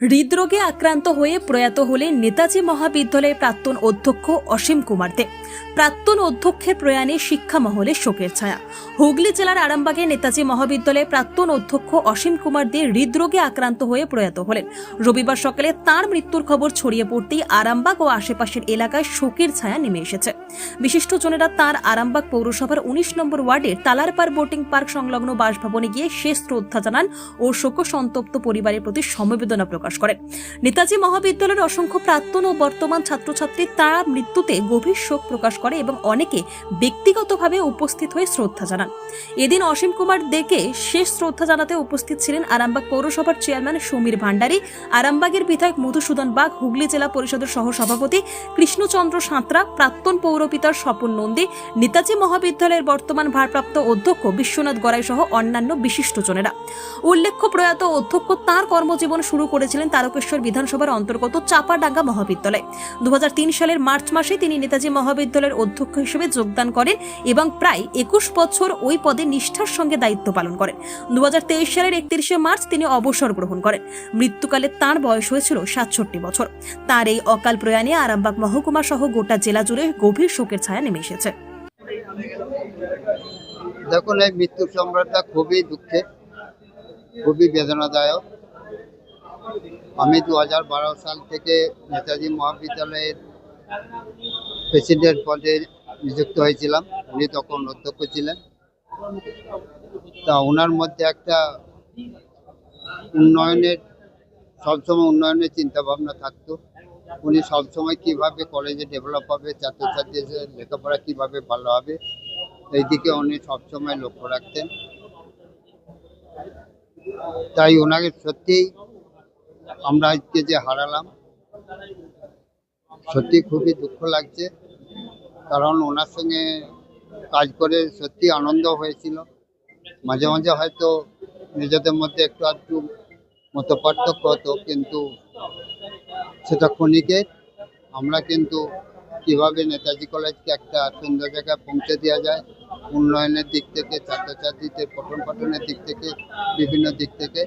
হৃদরোগে আক্রান্ত হয়ে প্রয়াত হলেন নেতাজি মহাবিদ্যালয়ের প্রাক্তন অধ্যক্ষ অসীম কুমার দে। প্রাক্তন অধ্যক্ষের প্রয়াণে শিক্ষা মহলে শোকের ছায়া। হুগলি জেলার আরামবাগে নেতাজি মহাবিদ্যালয়ের প্রাক্তন অধ্যক্ষ অসীম কুমার দে হৃদরোগে আক্রান্ত হয়ে প্রয়াত হলেন। রবিবার সকালে তার মৃত্যুর খবর ছড়িয়ে পড়তেই আরামবাগ ও আশেপাশের এলাকায় শোকের ছায়া নেমে এসেছে। বিশিষ্টজনেরা তার আরামবাগ পৌরসভার উনিশ নম্বর ওয়ার্ডের তালারপাড় বোটিং পার্ক সংলগ্ন বাসভবনে গিয়ে শেষ শ্রদ্ধা জানান ও শোক সন্তপ্ত পরিবারের প্রতি সমবেদনা প্রকাশ করেন। নেতাজি মহাবিদ্যালয়ের অসংখ্য প্রাক্তন ও বর্তমান ছাত্রছাত্রী তারা মৃত্যুতে গভীর শোক প্রকাশ করে এবং অনেকে ব্যক্তিগতভাবে উপস্থিত হয়ে শ্রদ্ধা জানান। এদিন অসীম কুমার দেকে শেষ শ্রদ্ধা জানাতে উপস্থিত ছিলেন আরামবাগ পৌরসভার চেয়ারম্যান সমীর ভান্ডারী আরামবাগের বিধায়ক মধুসূদন বাগ, হুগলি জেলা পরিষদের সহ সভাপতি কৃষ্ণচন্দ্র সাঁতরা, প্রাক্তন পৌরপিতার স্বপন নন্দী, নেতাজি মহাবিদ্যালয়ের বর্তমান ভারপ্রাপ্ত অধ্যক্ষ বিশ্বনাথ গড়াই সহ অন্যান্য বিশিষ্টজনেরা উল্লেখ্য প্রয়াত অধ্যক্ষ তার কর্মজীবন শুরু করেছিলেন তারকেশ্বর বিধানসভার অন্তর্গত চাপাডাঙ্গা মহাবিদ্যালয়। দু সালের মার্চ মাসে তিনি নেতাজি মহাবিদ্যালয়ের অধ্যক্ষ হিসেবে যোগদান করেন এবং প্রায় একুশ বছর ওই পদে নিষ্ঠার সঙ্গে দায়িত্ব পালন করেন। দু সালের একত্রিশে মার্চ তিনি অবসর গ্রহণ করেন। মৃত্যুকালে তার বয়স হয়েছিল সাতষট্টি বছর। তার এই অকাল প্রয়াণে আরামবাগ মহকুমা সহ গোটা জেলা জুড়ে গভীর শোকের ছায়া নেমে এসেছে। দেখুন, এই মৃত্যুর সংবাদটা খুবই দুঃখের, খুবই বেদনাদায়ক। আমি দু হাজার বারো সাল থেকে নেতাজি মহাবিদ্যালয়ের প্রেসিডেন্ট পদে নিযুক্ত হয়েছিলাম। উনি তখন অধ্যক্ষ ছিলেন। তা ওনার মধ্যে একটা উন্নয়নের, সবসময় উন্নয়নের চিন্তা ভাবনা থাকতো। উনি সবসময় কীভাবে কলেজে ডেভেলপ হবে, ছাত্রছাত্রীদের লেখাপড়া কীভাবে ভালো হবে এই দিকে উনি সবসময় লক্ষ্য রাখতেন। তাই ওনাকে সত্যিই আমরা আজকে যে হারালাম, সত্যি খুবই দুঃখ লাগছে। কারণ ওনার সঙ্গে কাজ করে সত্যি আনন্দ হয়েছিল। মাঝে মাঝে হয়তো নিজেদের মধ্যে একটু আধটু মতো পার্থক্য হতো, কিন্তু সেটা ক্ষণিকের। আমরা কিন্তু কীভাবে নেতাজি কলেজকে একটা সুন্দর জায়গায় পৌঁছে দেওয়া যায়, উন্নয়নের দিক থেকে, ছাত্রছাত্রীদের পঠন পাঠনের দিক থেকে, বিভিন্ন দিক থেকে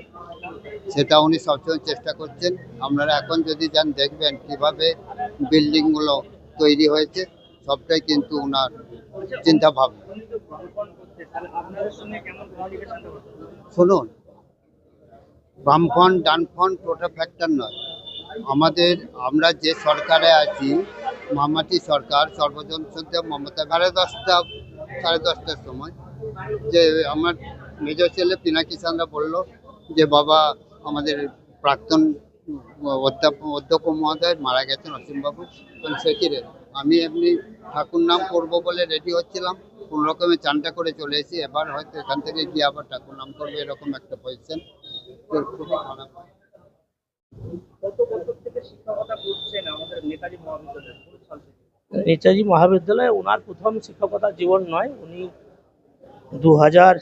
সেটা উনি সবসময় চেষ্টা করছেন। আপনারা এখন যদি যান, দেখবেন কীভাবে বিল্ডিংগুলো তৈরি হয়েছে। সবটাই কিন্তু ওনার চিন্তা ভাবনা শুনুন, বামফ্রন্ট, ডানফ্রন্ট টোটা ফ্যাক্টর নয়। আমাদের, আমরা যে সরকারে আছি মামাটি সরকার, সর্বজন সদ্য মমতা, সাড়ে দশটা, সাড়ে দশটার সময়, যে আমার মেজর ছেলে পিনাকি সান্দা বলল যে, বাবা আমাদের প্রাক্তন অধ্যাপক অধ্যক্ষ মহোদয় মারা গেছেন অসীমবাবু। বললাম, সে রে আমি এমনি ঠাকুর নাম করব বলে রেডি হচ্ছিলাম। কোন রকমে চানটা করে চলে এসেছি। এবার হয়তো এখান থেকে গিয়ে আবার ঠাকুর নাম করব এরকম একটা পজিশন খুবই খারাপ নেতাজি মহাবিদ্যালয়ে ওনার প্রথম শিক্ষকতা জীবন নয়। উনি দু হাজার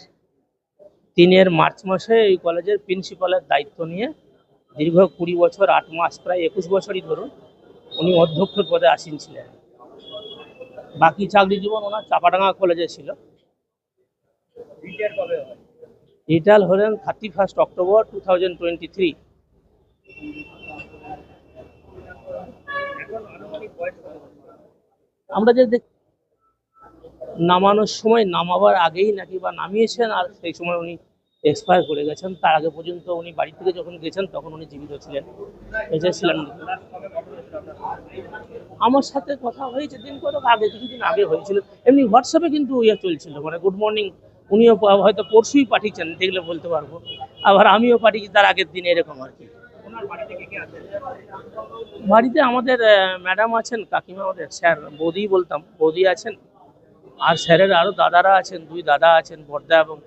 তিনের মার্চ মাসে এই কলেজের প্রিন্সিপালের দায়িত্ব নিয়ে দীর্ঘ কুড়ি বছর, আট মাস, প্রায় একুশ বছরই ধরুন, উনি অধ্যক্ষ পদে আসীন ছিলেন। বাকি চাকরি জীবন ওনার চাপাডাঙ্গা কলেজে ছিল। রিটায়ার হলেন thirty first October two thousand twenty three? আমরা যে দেখ নামানোর সময় নামাবার আগেই নাকি বা নামিয়েছেন, আর সেই সময় উনি এক্সপায়ার করে গেছেন, তার আগে পর্যন্ত উনি বাড়ি থেকে যখন গেছেন, তখন উনি জীবিত ছিলেন। বেঁচে ছিলেন? আমার সাথে কথা হয়েছে, দিন কতক আগে, কিছুদিন আগে হয়েছিল। এমনি হোয়াটসঅ্যাপে কিন্তু ইয়ে চলছিল মানে গুড মর্নিং উনিও হয়তো পরশুই পাঠিয়েছেন, দেখলে বলতে পারব। আবার আমিও পাঠিয়েছি, তার আগের দিন এরকম আর কি। বাড়িতে আমাদের ম্যাডাম আছেন, কাকিমা আমাদের, স্যার, বৌদি বলতাম, বৌদি আছেন, আর স্যারের আরও দাদারা আছেন, দুই দাদা আছেন, বর্দা এবং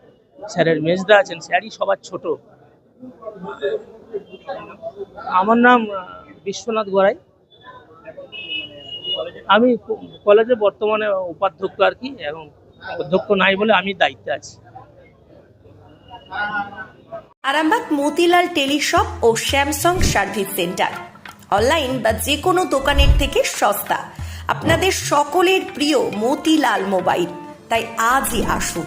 স্যারের মেজদা আছেন, স্যারই সবার ছোট। আমার নাম বিশ্বনাথ গড়াই। আমি কলেজে বর্তমানে উপাধ্যক্ষ আর কি, এবং অধ্যক্ষ নাই বলে আমি দায়িত্বে আছি। আরামবাগ মতিলাল টেলিশপ ও স্যামসাং সার্ভিস সেন্টার। অনলাইন বা যে কোনো দোকানের থেকে সস্তা। আপনাদের সকলের প্রিয় মতিলাল মোবাইল। তাই আজই আসুন।